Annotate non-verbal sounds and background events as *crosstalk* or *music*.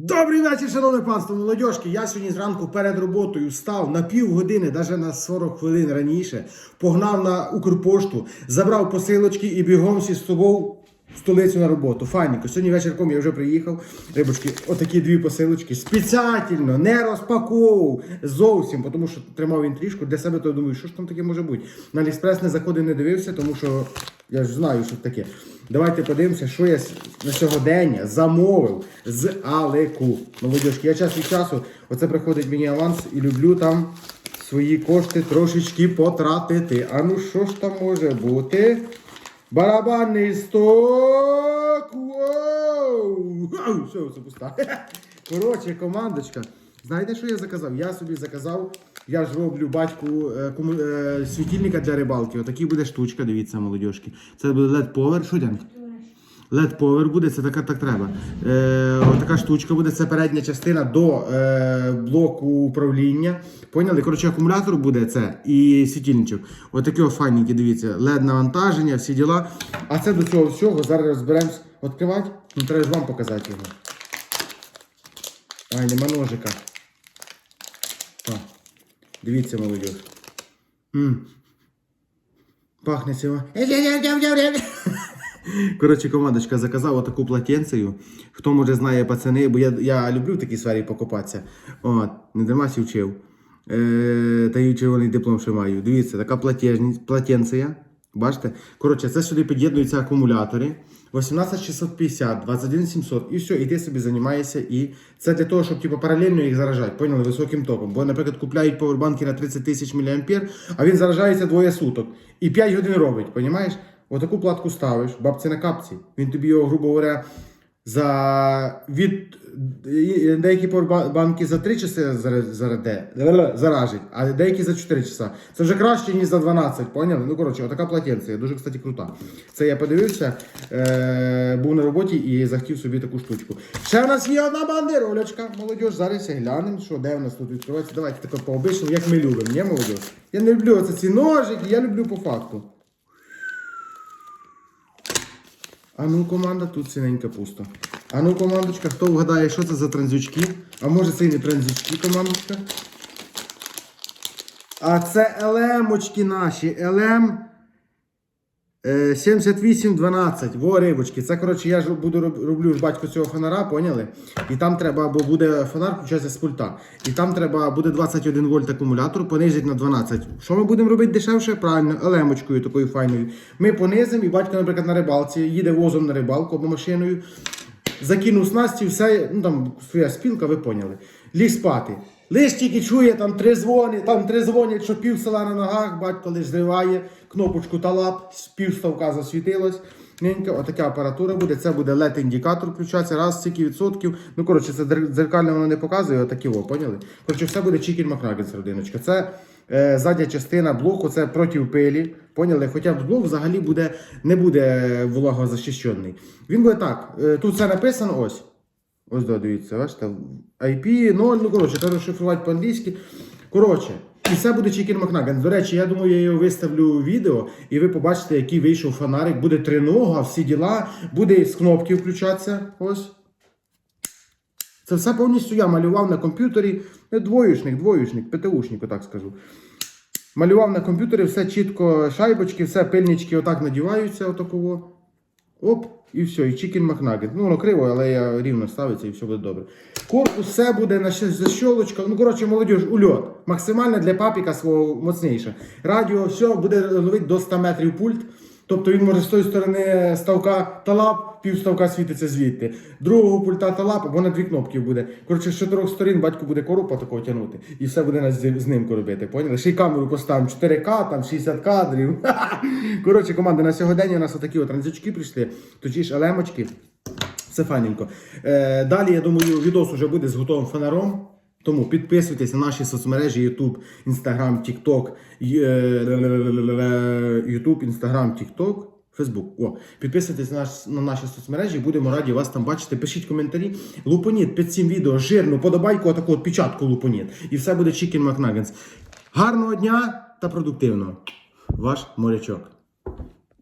Добрий вечір, шановне панство, молодьожки. Я сьогодні зранку перед роботою став на півгодини, навіть на 40 хвилин раніше, погнав на Укрпошту, забрав посилочки і бігом зі собою столицю на роботу. Файненько. Сьогодні вечірком я вже приїхав. Рибочки, отакі дві посилочки. Спеціально, не розпаковував зовсім, тому що тримав він трішку для себе, то думаю, що ж там таке може бути. На Аліекспрес не заходив, не дивився, тому що я ж знаю, що таке. Давайте подивимося, що я на сьогодення замовив з Алеку. Молодіжки, я час від часу, оце приходить мені аванс і люблю там свої кошти трошечки потратити. А ну що ж там може бути? Барабанний сток! Воу! Все, це пуста. Коротше, командочка. Знаєте, що я заказав? Я собі заказав, я ж роблю батьку е, кому, е, світильника для рибалки. Отакі буде штучка, дивіться, молодіжки. Це буде LED Power. Що Дянка? LED Power буде, це така так треба. Е, така штучка буде, це передня частина до е, блоку управління. Поняли? Коротше, акумулятор буде це і світильничок. Отакі от дивіться, LED навантаження, всі діла. А це до цього всього зараз розберемось. Відкривати? Ну, треба ж вам показати його. Ай, нема ножика. О, дивіться, молодь. Пахне цього. Коротше, командочка заказав отаку платенцію. Хто може знає пацани, бо я, я люблю в такій сфері покопатися. От, не дармасі вчив. Е, та й червоний диплом ще маю. Дивіться, така платенція. Бачите? Коротше, це сюди під'єднуються акумулятори. 18650, 21700 і все, і ти собі займаєшся. І це для того, щоб типу, паралельно їх заражати, поняли, високим током. Бо, наприклад, купляють повербанки на 30 тисяч мА, а він заражається двоє суток. І 5 годин робить, понімаєш? Отаку платку ставиш, бабці на капці. Він тобі його, грубо говоря, за від деякі банки за 3 часи зараде- заражить, а деякі за 4 часа. Це вже краще, ніж за 12, поняли? Ну, коротше, отака платенція, дуже, кстати, крута. Це я подивився, е, був на роботі і захотів собі таку штучку. Ще в нас є одна бандеролечка, молодь, зараз глянемо, що де в нас тут відкривається. Давайте таке пообичному, як ми любимо, ні, молодь? Я не люблю оце ці ножики, я люблю по факту. А ну, команда, тут синенька пусто. А ну, командочка, хто вгадає, що це за транзючки? А може це і не транзючки, командочка? А це елемочки наші. Елем 7812. Во рибочки. Це, коротше, я ж буду роблю ж батько цього фонара, поняли? І там треба, або буде фонар включатися з пульта. І там треба буде 21 вольт акумулятор, понизить на 12. Що ми будемо робити дешевше? Правильно, елемочкою такою файною. Ми понизимо, і батько, наприклад, на рибалці, їде возом на рибалку або машиною. Закинув снасті, все, ну там своя спілка, ви поняли. Ліг спати. Лиш тільки чує, там три дзвони, там три дзвонять, що пів села на ногах, батько лиш зриває, кнопочку талап, пів ставка засвітилось. Ненька, отака апаратура буде. Це буде LED-індикатор включатися, раз стільки відсотків. Ну, коротше, це дзеркально воно не показує, отакі о, поняли? Коротше, все буде Chicken McNuggets, родиночка. Це е, задня частина блоку, це проти пилі. Поняли? Хоча б блок взагалі буде, не буде вологозахищений. Він буде так. е, тут все написано ось. Ось да, дивіться, бачите, IP 0, ну коротше, треба шифрувати по-англійськи. Коротше, і все буде Chicken McNuggets. До речі, я думаю, я його виставлю відео, і ви побачите, який вийшов фонарик. Буде тринога, всі діла, буде з кнопки включатися. Ось. Це все повністю я малював на комп'ютері. Двоюшник, двоюшник, ПТУшник, так скажу. Малював на комп'ютері, все чітко, шайбочки, все пильнички отак надіваються, отаково. Оп, і все, і чікен макнагет. Ну, воно криво, але я рівно ставиться і все буде добре. Корпус все буде на ще- защолочка. Ну, коротше, молодіж, ульот. Максимально для папіка свого моцніше. Радіо, все буде ловити до 100 метрів пульт. Тобто він може з тої сторони ставка талап, пів ставка світиться звідти. Другого пульта талап, або на дві кнопки буде. Коротше, з чотирьох сторін батько буде коропа такого тягнути. І все буде нас з ним робити. Поняли? Ще й камеру поставимо 4К, там 60 кадрів. *laughs* Коротше, команда, на сьогодення у нас отакі от прийшли, точніше елемочки. Все файненько. Е, далі, я думаю, відос вже буде з готовим фонаром. Тому підписуйтесь на наші соцмережі YouTube, Instagram, TikTok, е, YouTube, Instagram, TikTok, Facebook. О, підписуйтесь на, наш- на наші соцмережі, будемо раді вас там бачити. Пишіть коментарі. Лупоніт під цим відео, жирну, подобайку, отаку от печатку лупоніт. І все буде Chicken McNuggets. Гарного дня та продуктивного. Ваш морячок.